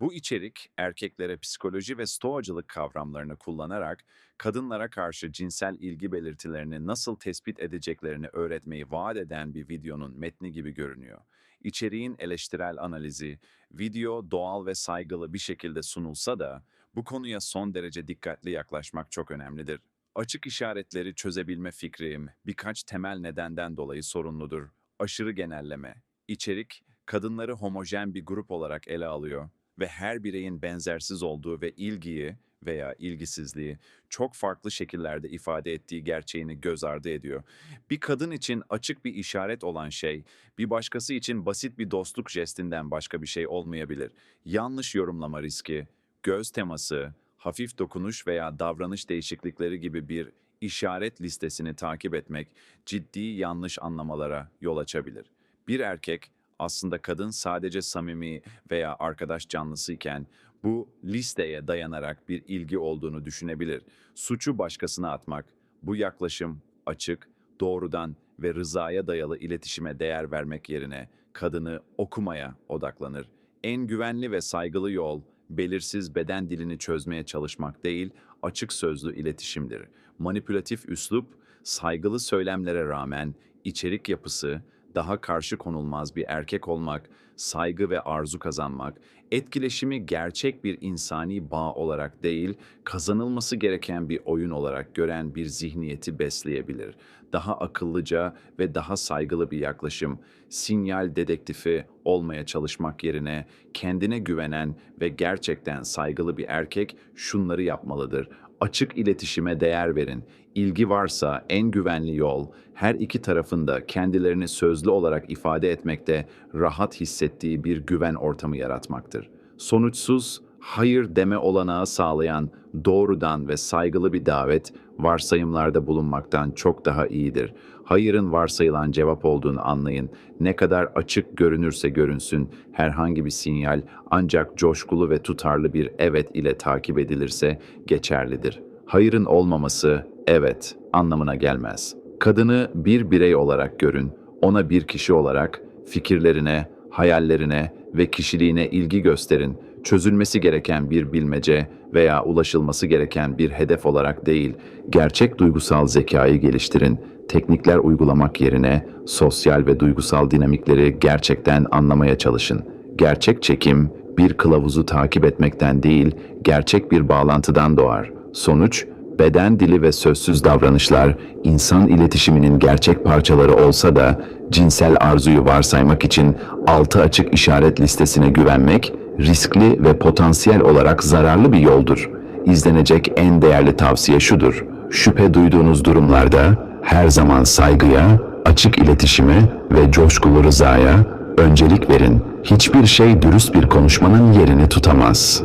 Bu içerik erkeklere psikoloji ve stoacılık kavramlarını kullanarak kadınlara karşı cinsel ilgi belirtilerini nasıl tespit edeceklerini öğretmeyi vaat eden bir videonun metni gibi görünüyor. İçeriğin eleştirel analizi, video doğal ve saygılı bir şekilde sunulsa da bu konuya son derece dikkatli yaklaşmak çok önemlidir. Açık işaretleri çözebilme fikrim birkaç temel nedenden dolayı sorunludur. Aşırı genelleme. İçerik, kadınları homojen bir grup olarak ele alıyor ve her bireyin benzersiz olduğu ve ilgiyi veya ilgisizliği çok farklı şekillerde ifade ettiği gerçeğini göz ardı ediyor. Bir kadın için açık bir işaret olan şey, bir başkası için basit bir dostluk jestinden başka bir şey olmayabilir. Yanlış yorumlama riski, göz teması, hafif dokunuş veya davranış değişiklikleri gibi bir işaret listesini takip etmek ciddi yanlış anlamalara yol açabilir. Bir erkek aslında kadın sadece samimi veya arkadaş canlısıyken bu listeye dayanarak bir ilgi olduğunu düşünebilir. Suçu başkasına atmak, bu yaklaşım açık, doğrudan ve rızaya dayalı iletişime değer vermek yerine kadını okumaya odaklanır. En güvenli ve saygılı yol belirsiz beden dilini çözmeye çalışmak değil, açık sözlü iletişimdir. Manipülatif üslup, saygılı söylemlere rağmen içerik yapısı, daha karşı konulmaz bir erkek olmak, saygı ve arzu kazanmak, etkileşimi gerçek bir insani bağ olarak değil, kazanılması gereken bir oyun olarak gören bir zihniyeti besleyebilir. Daha akıllıca ve daha saygılı bir yaklaşım, sinyal dedektifi olmaya çalışmak yerine kendine güvenen ve gerçekten saygılı bir erkek şunları yapmalıdır. Açık iletişime değer verin. İlgi varsa en güvenli yol her iki tarafında kendilerini sözlü olarak ifade etmekte rahat hissettiği bir güven ortamı yaratmaktır. Sonuçsuz hayır deme olanağı sağlayan doğrudan ve saygılı bir davet varsayımlarda bulunmaktan çok daha iyidir. Hayırın varsayılan cevap olduğunu anlayın. Ne kadar açık görünürse görünsün herhangi bir sinyal ancak coşkulu ve tutarlı bir evet ile takip edilirse geçerlidir. Hayırın olmaması evet anlamına gelmez. Kadını bir birey olarak görün, ona bir kişi olarak fikirlerine, hayallerine ve kişiliğine ilgi gösterin. Çözülmesi gereken bir bilmece veya ulaşılması gereken bir hedef olarak değil, gerçek duygusal zekayı geliştirin. Teknikler uygulamak yerine sosyal ve duygusal dinamikleri gerçekten anlamaya çalışın. Gerçek çekim bir kılavuzu takip etmekten değil, gerçek bir bağlantıdan doğar. Sonuç, beden dili ve sözsüz davranışlar insan iletişiminin gerçek parçaları olsa da cinsel arzuyu varsaymak için altı açık işaret listesine güvenmek riskli ve potansiyel olarak zararlı bir yoldur. İzlenecek en değerli tavsiye şudur. Şüphe duyduğunuz durumlarda her zaman saygıya, açık iletişime ve coşkulu rızaya öncelik verin. Hiçbir şey dürüst bir konuşmanın yerini tutamaz.